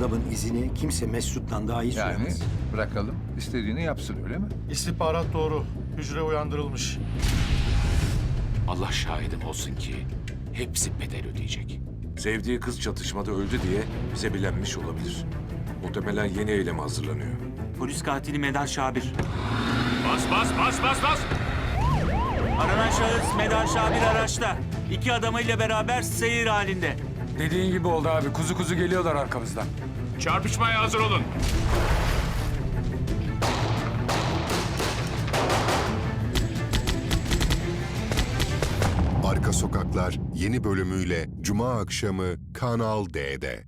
adamın izini kimse Mesut'tan daha iyi Yani süremez. bırakalım, istediğini yapsın öyle mi? İstihbarat doğru. Hücre uyandırılmış. Allah şahidim olsun ki hepsi bedel ödeyecek. Sevdiği kız çatışmada öldü diye bize bilenmiş olabilir. Muhtemelen yeni eyleme hazırlanıyor. Polis katili Medar Şabir. Bas bas bas bas bas! Aranan şahıs Medar Şabir araçta. İki adamıyla beraber seyir halinde. Dediğin gibi oldu abi. Kuzu kuzu geliyorlar arkamızdan. Çarpışmaya hazır olun. Arka Sokaklar yeni bölümüyle Cuma akşamı Kanal D'de.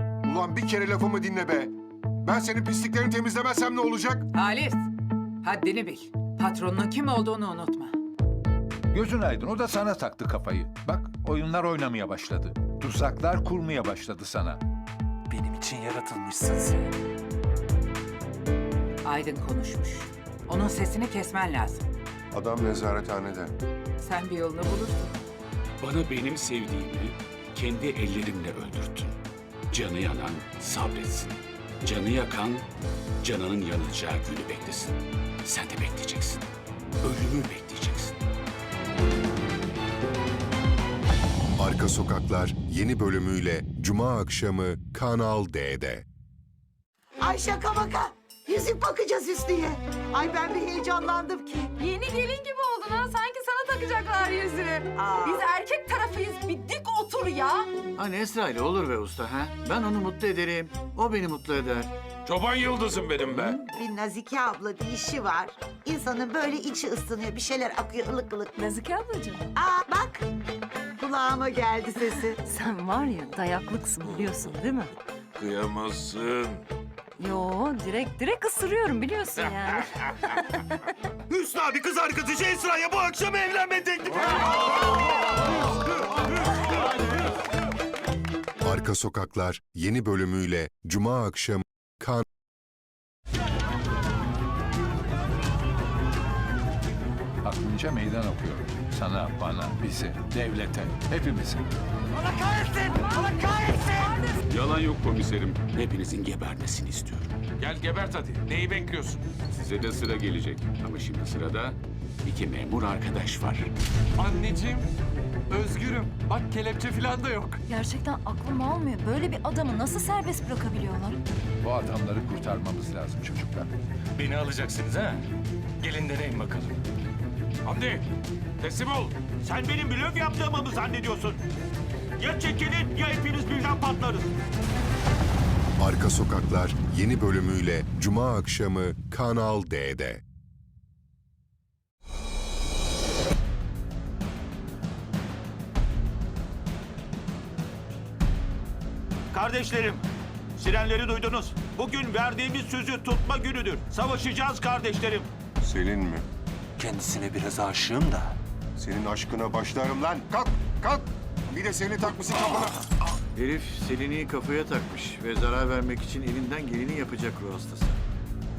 Ulan bir kere lafımı dinle be. Ben senin pisliklerini temizlemezsem ne olacak? Halis, haddini bil. Patronunun kim olduğunu unutma. Gözün aydın, o da sana taktı kafayı. Bak, oyunlar oynamaya başladı. Tuzaklar kurmaya başladı sana. Benim için yaratılmışsın sen. Aydın konuşmuş. Onun sesini kesmen lazım. Adam nezarethanede. Sen bir yolunu bulursun. Bana benim sevdiğimi kendi ellerimle öldürttün. Canı yanan sabretsin. Canı yakan canının yanacağı günü beklesin. Sen de bekleyeceksin. Ölümü bekleyeceksin. Arka Sokaklar yeni bölümüyle Cuma akşamı Kanal D'de. Ay şaka maka. Yüzük bakacağız Hüsnü'ye. Ay ben bir heyecanlandım ki. Yeni gelin gibi oldun ha. Sanki sana takacaklar yüzüğü. Aa. Biz erkek tarafıyız. Bir dik otur ya. Hani Esra ile olur be usta ha? Ben onu mutlu ederim. O beni mutlu eder. Çoban yıldızım benim be. Bir Nazike abla bir işi var. İnsanın böyle içi ısınıyor. Bir şeyler akıyor ılık ılık. Nazike ablacığım. Aa bak. Kulağıma geldi sesi. Sen var ya dayaklıksın biliyorsun değil mi? Kıyamazsın. Yo direkt direkt ısırıyorum biliyorsun yani. Hüsnü abi kız arkadaşı Esra'ya bu akşam evlenme teklifi. Arka Sokaklar yeni bölümüyle Cuma akşamı Kanal Aklınca meydan okuyorum. Sana, bana, bize, devlete, hepimize. Yalan yok komiserim. Hepinizin gebermesini istiyorum. Gel gebert hadi. Neyi bekliyorsun? Size de sıra gelecek. Ama şimdi sırada iki memur arkadaş var. Anneciğim, özgürüm. Bak kelepçe falan da yok. Gerçekten aklım almıyor. Böyle bir adamı nasıl serbest bırakabiliyorlar? Bu adamları kurtarmamız lazım çocuklar. Beni alacaksınız ha? Gelin deneyin bakalım. Hamdi teslim ol. Sen benim blöf yaptığımı mı zannediyorsun? Ya çekilin ya hepiniz birden patlarız. Arka Sokaklar yeni bölümüyle Cuma akşamı Kanal D'de. Kardeşlerim, sirenleri duydunuz. Bugün verdiğimiz sözü tutma günüdür. Savaşacağız kardeşlerim. Selin mi? Kendisine biraz aşığım da. Senin aşkına başlarım lan. Kalk, kalk. Bir de seni takmışsın kafana. Herif Selin'i kafaya takmış ve zarar vermek için elinden geleni yapacak ruh hastası.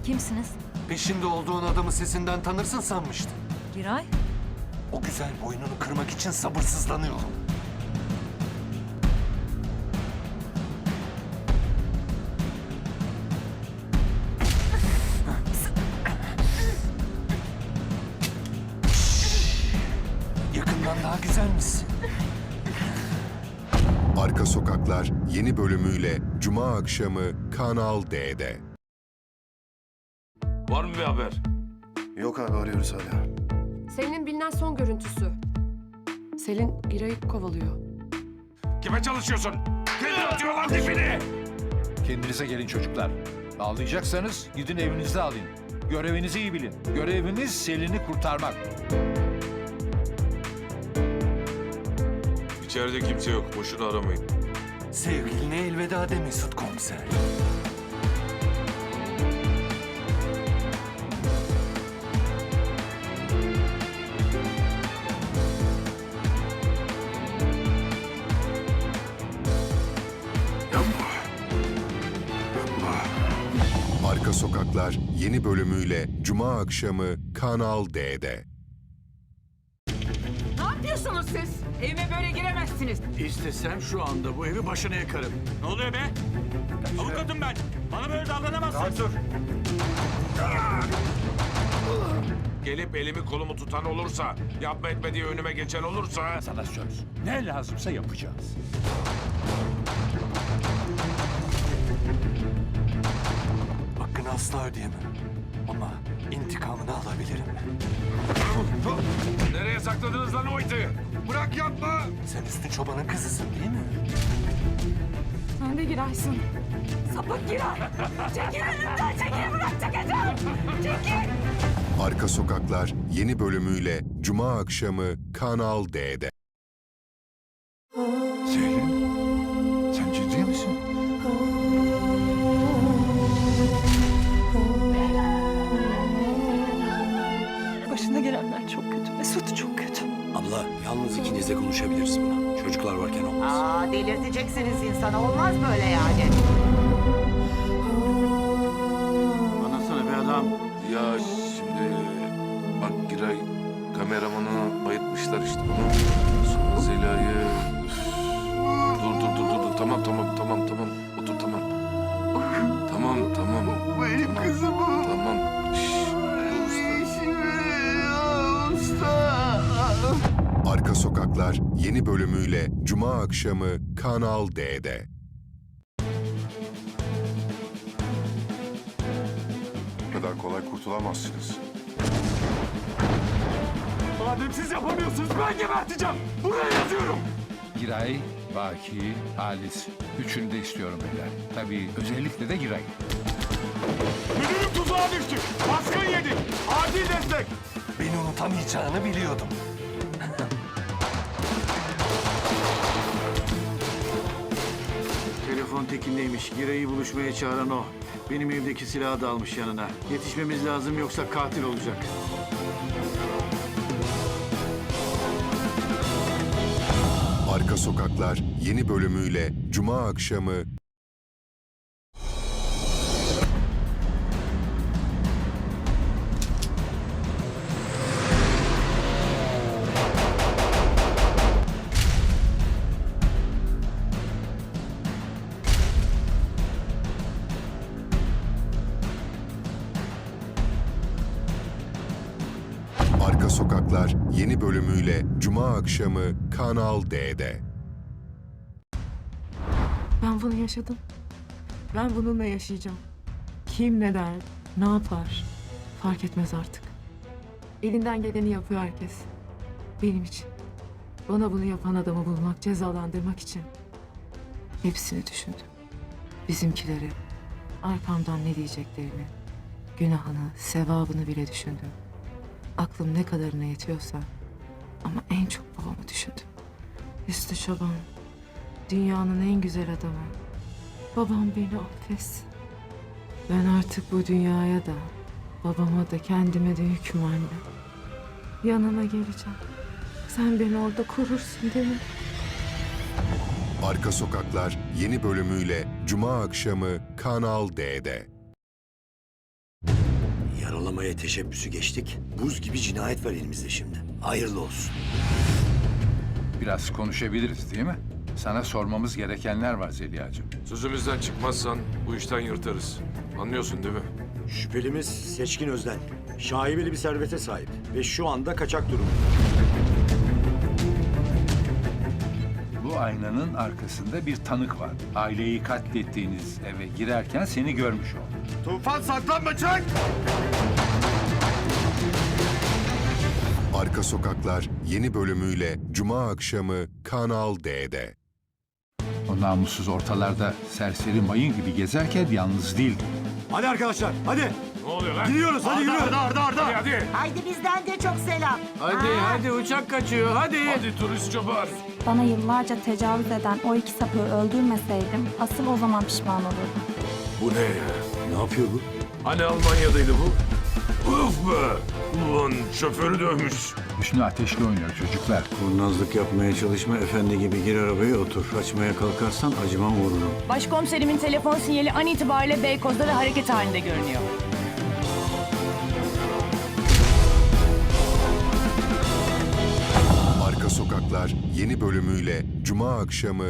Kimsiniz? Peşinde olduğun adamı sesinden tanırsın sanmıştım. Giray. O güzel boynunu kırmak için sabırsızlanıyorum. Güzel misin? Arka Sokaklar yeni bölümüyle Cuma akşamı Kanal D'de. Var mı bir haber? Yok abi arıyoruz hala. Selin'in bilinen son görüntüsü. Selin Giray'ı kovalıyor. Kime çalışıyorsun? Kim atıyorlar dibini? Kendinize gelin çocuklar. Ağlayacaksanız gidin evinizde ağlayın. Görevinizi iyi bilin. Görevimiz Selin'i kurtarmak. İçeride kimse yok. Boşuna aramayın. Sevgiline elveda de Mesut komiser. Arka Sokaklar yeni bölümüyle Cuma akşamı Kanal D'de. Ne yapıyorsunuz siz? Evime böyle giremezsiniz. İstesem şu anda bu evi başına yakarım. Ne oluyor be? Avukatım ben. Bana böyle davranamazsın. Gelip elimi kolumu tutan olursa, yapma etme diye önüme geçen olursa... Sana söz. Ne lazımsa yapacağız. Hakkını asla ödeyemem. Ama intikamını alabilirim. Nereye sakladınız lan o iti? Bırak yapma! Sen Üstün Çoban'ın kızısın değil mi? Sen de Giray'sın. Sapık girer. Çekil önümden çekil bırak çekeceğim. Çekil. Arka Sokaklar yeni bölümüyle Cuma akşamı Kanal D'de. Selin, Mesut çok kötü. Abla yalnız ikiniz de konuşabiliriz buna. Çocuklar varken olmaz. Aa delirteceksiniz insanı. Olmaz böyle yani. Anlatsana be adam. Ya şimdi bak Giray kameramanı bayıltmışlar işte bunu. Sonra Zela'yı... Üf. Dur dur dur dur dur tamam tamam tamam tamam otur tamam. Tamam tamam. Benim kızım Tamam. Sokaklar yeni bölümüyle Cuma akşamı Kanal D'de. Bu kadar kolay kurtulamazsınız. Madem siz yapamıyorsunuz ben geberteceğim. Buraya yazıyorum. Giray, Baki, Halis. Üçünü de istiyorum beyler. Tabii özellikle de Giray. Müdürüm tuzağa düştü. Baskın yedi. Acil destek. Beni unutamayacağını biliyordum. Telefon tekindeymiş. Giray'ı buluşmaya çağıran o. Benim evdeki silahı da almış yanına. Yetişmemiz lazım yoksa katil olacak. Arka Sokaklar yeni bölümüyle Cuma akşamı Arka Sokaklar yeni bölümüyle Cuma akşamı Kanal D'de. Ben bunu yaşadım. Ben bununla yaşayacağım. Kim ne der, ne yapar fark etmez artık. Elinden geleni yapıyor herkes. Benim için. Bana bunu yapan adamı bulmak, cezalandırmak için. Hepsini düşündüm. Bizimkileri, arkamdan ne diyeceklerini, günahını, sevabını bile düşündüm. Aklım ne kadarına yetiyorsa ama en çok babamı düşündüm. Üstü çoban, dünyanın en güzel adamı. Babam beni affetsin. Ben artık bu dünyaya da, babama da, kendime de yüküm anne. Yanına geleceğim. Sen beni orada korursun değil mi? Arka Sokaklar yeni bölümüyle Cuma akşamı Kanal D'de. Yaralamaya teşebbüsü geçtik. Buz gibi cinayet var elimizde şimdi. Hayırlı olsun. Biraz konuşabiliriz değil mi? Sana sormamız gerekenler var Zeliha'cığım. Sözümüzden çıkmazsan bu işten yırtarız. Anlıyorsun değil mi? Şüphelimiz Seçkin Özden. Şaibeli bir servete sahip ve şu anda kaçak durum. Bu aynanın arkasında bir tanık var. Aileyi katlettiğiniz eve girerken seni görmüş o. Tufan saklanma çek. Arka Sokaklar yeni bölümüyle Cuma akşamı Kanal D'de. O namussuz ortalarda serseri mayın gibi gezerken yalnız değildi. Hadi arkadaşlar hadi. Ne oluyor lan? Gidiyoruz hadi yürü. Hadi hadi. Haydi bizden de çok selam. Hadi hadi uçak kaçıyor hadi. Hadi turist çoban. Bana yıllarca tecavüz eden o iki sapığı öldürmeseydim asıl o zaman pişman olurdum. Bu ne ya? Ne yapıyor bu? Hani Almanya'daydı bu? Uf be! Ulan şoförü dövmüş. Hüsnü ateşli oynuyor çocuklar. Kurnazlık yapmaya çalışma efendi gibi gir arabaya otur. Açmaya kalkarsan acımam vururum. Başkomiserimin telefon sinyali an itibariyle Beykoz'da ve hareket halinde görünüyor. Sokaklar yeni bölümüyle Cuma akşamı